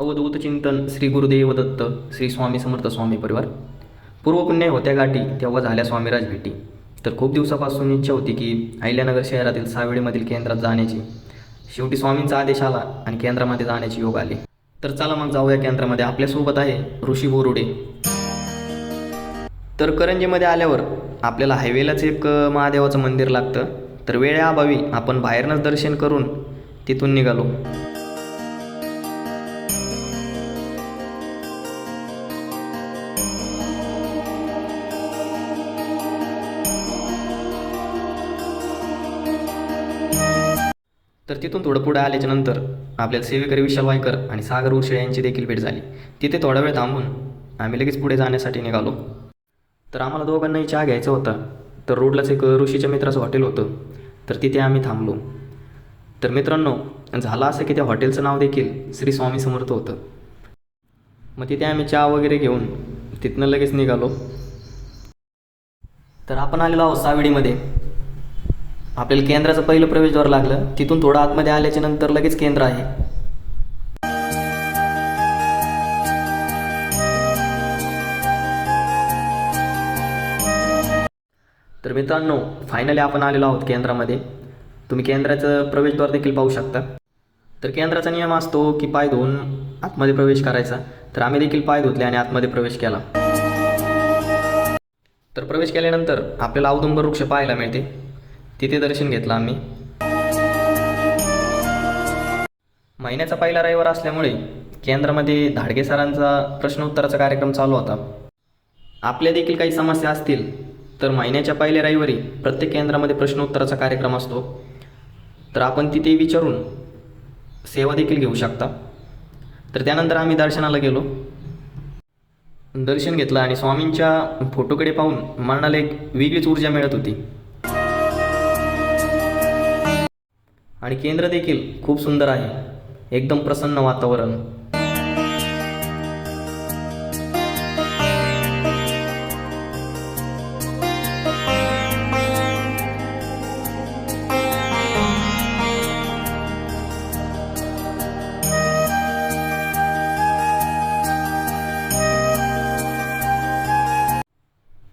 अवधूत चिंतन श्री गुरुदेव दत्त श्री स्वामी समर्थ स्वामी परिवार. पूर्वपुण्य होत्या गाठी तेव्हा झाल्या स्वामीराज भेटी. तर खूप दिवसापासून इच्छा होती की अहिल्यानगर शहरातील सावेळीमधील केंद्रात जाण्याची. शेवटी स्वामींचा आदेश आला आणि केंद्रामध्ये जाण्याची योग आले. तर चला मग जाऊया केंद्रामध्ये. आपल्यासोबत आहे ऋषी बोरुडे. तर करंजीमध्ये आल्यावर आपल्याला हायवेलाच एक महादेवाचं मंदिर लागतं. तर वेळेअभावी आपण बाहेरनंच दर्शन करून तिथून निघालो. तर तिथून थोडं पुढे आल्याच्यानंतर आपल्याला सेवेकरी विशाल वायकर आणि सागर उर्षे यांची देखील भेट झाली. तिथे थोडा वेळ थांबून आम्ही लगेच पुढे जाण्यासाठी निघालो. तर आम्हाला दोघांनाही चहा घ्यायचा होता. तर रोडलाच एक ऋषीच्या मित्राचं हॉटेल होतं. तर तिथे आम्ही थांबलो. तर मित्रांनो झालं असं की त्या हॉटेलचं नाव देखील श्री स्वामी समर्थ होतं. मग तिथे आम्ही चहा वगैरे घेऊन तिथनं लगेच निघालो. तर आपण आलेलो आहोत सावेडीमध्ये. आपल्याला केंद्राचं पहिलं प्रवेशद्वार लागलं तिथून थोडं आतमध्ये आल्याच्यानंतर लगेच केंद्र आहे. तर मित्रांनो फायनली आपण आलेलो आहोत केंद्रामध्ये. तुम्ही केंद्राचं प्रवेशद्वार देखील पाहू शकता. तर केंद्राचा नियम असतो की पाय धुवून आतमध्ये प्रवेश करायचा. तर आम्ही देखील पाय धुतले आणि आतमध्ये प्रवेश केला. तर प्रवेश केल्यानंतर आपल्याला औदुंबर वृक्ष पाहायला मिळते. तिथे दर्शन घेतलं आम्ही. महिन्याचा पहिला रविवार असल्यामुळे केंद्रामध्ये धाडगे सरांचा प्रश्नोत्तराचा कार्यक्रम चालू होता. आपल्या देखील काही समस्या असतील तर महिन्याच्या पहिल्या रविवारी प्रत्येक केंद्रामध्ये प्रश्नोत्तराचा कार्यक्रम असतो. तर आपण तिथे विचारून सेवा देखील घेऊ शकता. तर त्यानंतर आम्ही दर्शनाला गेलो. दर्शन घेतलं आणि स्वामींच्या फोटोकडे पाहून मनाला एक वेगळीच ऊर्जा मिळत होती. आणि केंद्र देखील खूप सुंदर आहे. एकदम प्रसन्न वातावरण.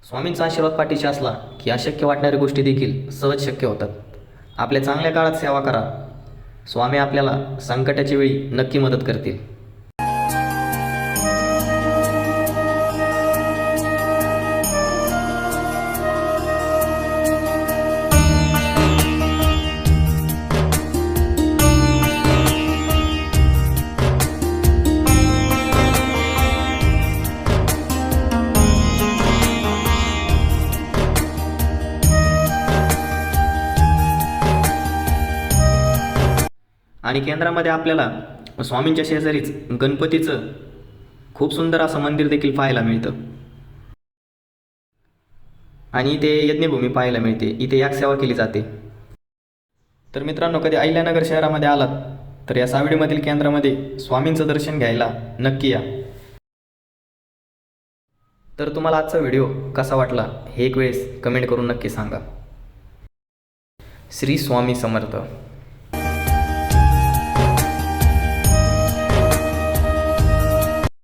स्वामींचा आशीर्वाद पाठीशी असला की अशक्य वाटणाऱ्या गोष्टी देखील सहज शक्य होतात. आपल्या चांगल्या काळात सेवा करा. स्वामी आपल्याला संकटाच्या वेळी नक्की मदत करतील. आणि केंद्रामध्ये आपल्याला स्वामींच्या शेजारीच गणपतीचं खूप सुंदर असं मंदिर देखील पाहायला मिळतं. आणि इथे यज्ञभूमी पाहायला मिळते. इथे याक सेवा केली जाते. तर मित्रांनो कधी अहिल्यानगर शहरामध्ये आलात तर या सावडीमधील केंद्रामध्ये स्वामींचं दर्शन घ्यायला नक्की या. तर तुम्हाला आजचा व्हिडिओ कसा वाटला हे एक वेळेस कमेंट करून नक्की सांगा. श्री स्वामी समर्थ.